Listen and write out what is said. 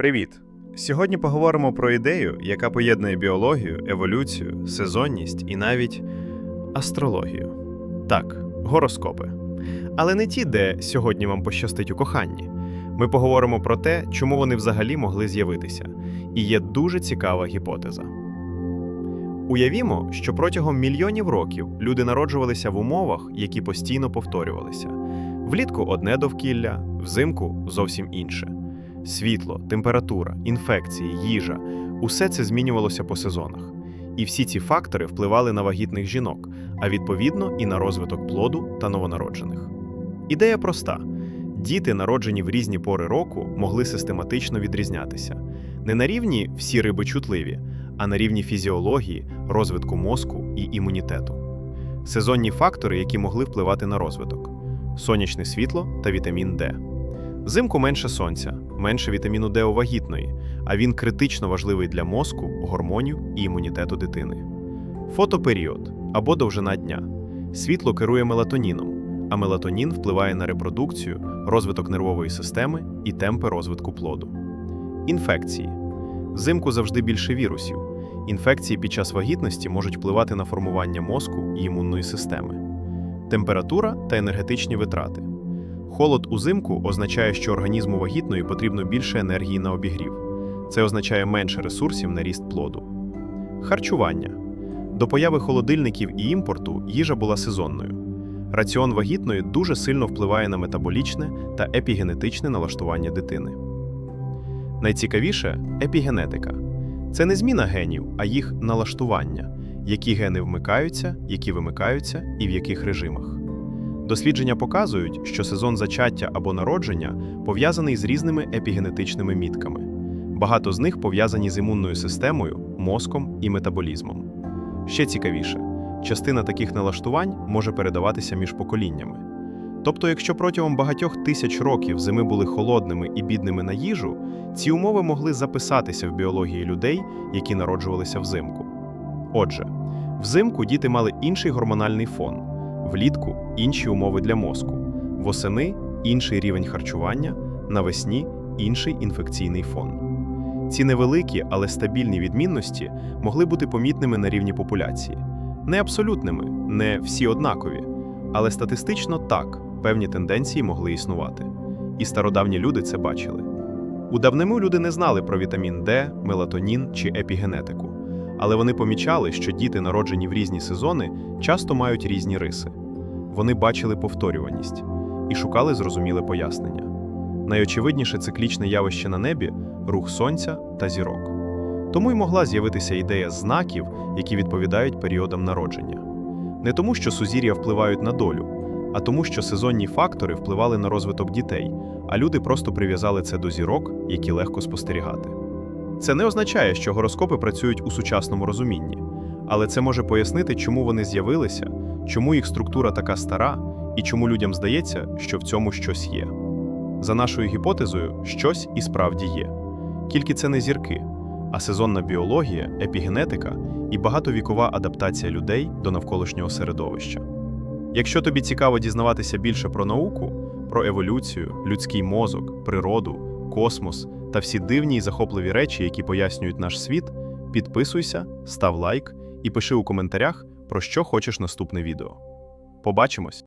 Привіт! Сьогодні поговоримо про ідею, яка поєднує біологію, еволюцію, сезонність і навіть астрологію. Так, гороскопи. Але не ті, де сьогодні вам пощастить у коханні. Ми поговоримо про те, чому вони взагалі могли з'явитися. І є дуже цікава гіпотеза. Уявімо, що протягом мільйонів років люди народжувалися в умовах, які постійно повторювалися. Влітку одне довкілля, взимку зовсім інше. Світло, температура, інфекції, їжа усе це змінювалося по сезонах. І всі ці фактори впливали на вагітних жінок, а відповідно і на розвиток плоду та новонароджених. Ідея проста: діти, народжені в різні пори року, могли систематично відрізнятися не на рівні всі риби чутливі, а на рівні фізіології, розвитку мозку і імунітету. Сезонні фактори, які могли впливати на розвиток: сонячне світло та вітамін Д. Взимку менше сонця, менше вітаміну Д у вагітної, а він критично важливий для мозку, гормонів і імунітету дитини. Фотоперіод або довжина дня. Світло керує мелатоніном, а мелатонін впливає на репродукцію, розвиток нервової системи і темпи розвитку плоду. Інфекції. Взимку завжди більше вірусів. Інфекції під час вагітності можуть впливати на формування мозку і імунної системи. Температура та енергетичні витрати. Холод узимку означає, що організму вагітної потрібно більше енергії на обігрів. Це означає менше ресурсів на ріст плоду. Харчування. До появи холодильників і імпорту їжа була сезонною. Раціон вагітної дуже сильно впливає на метаболічне та епігенетичне налаштування дитини. Найцікавіше епігенетика. Це не зміна генів, а їх налаштування, які гени вмикаються, які вимикаються і в яких режимах. Дослідження показують, що сезон зачаття або народження пов'язаний з різними епігенетичними мітками. Багато з них пов'язані з імунною системою, мозком і метаболізмом. Ще цікавіше, частина таких налаштувань може передаватися між поколіннями. Тобто, якщо протягом багатьох тисяч років зими були холодними і бідними на їжу, ці умови могли записатися в біології людей, які народжувалися взимку. Отже, взимку діти мали інший гормональний фон, влітку інші умови для мозку, восени інший рівень харчування, навесні інший інфекційний фон. Ці невеликі, але стабільні відмінності могли бути помітними на рівні популяції. Не абсолютними, не всі однакові, але статистично так певні тенденції могли існувати. І стародавні люди це бачили. У давнину люди не знали про вітамін Д, мелатонін чи епігенетику, але вони помічали, що діти, народжені в різні сезони, часто мають різні риси. Вони бачили повторюваність і шукали зрозуміле пояснення. Найочевидніше циклічне явище на небі рух сонця та зірок. Тому й могла з'явитися ідея знаків, які відповідають періодам народження. Не тому, що сузір'я впливають на долю, а тому, що сезонні фактори впливали на розвиток дітей, а люди просто прив'язали це до зірок, які легко спостерігати. Це не означає, що гороскопи працюють у сучасному розумінні, але це може пояснити, чому вони з'явилися, чому їх структура така стара і чому людям здається, що в цьому щось є. За нашою гіпотезою, щось і справді є. Тільки це не зірки, а сезонна біологія, епігенетика і багатовікова адаптація людей до навколишнього середовища. Якщо тобі цікаво дізнаватися більше про науку, про еволюцію, людський мозок, природу, космос та всі дивні і захопливі речі, які пояснюють наш світ, підписуйся, став лайк і пиши у коментарях, про що хочеш наступне відео. Побачимось!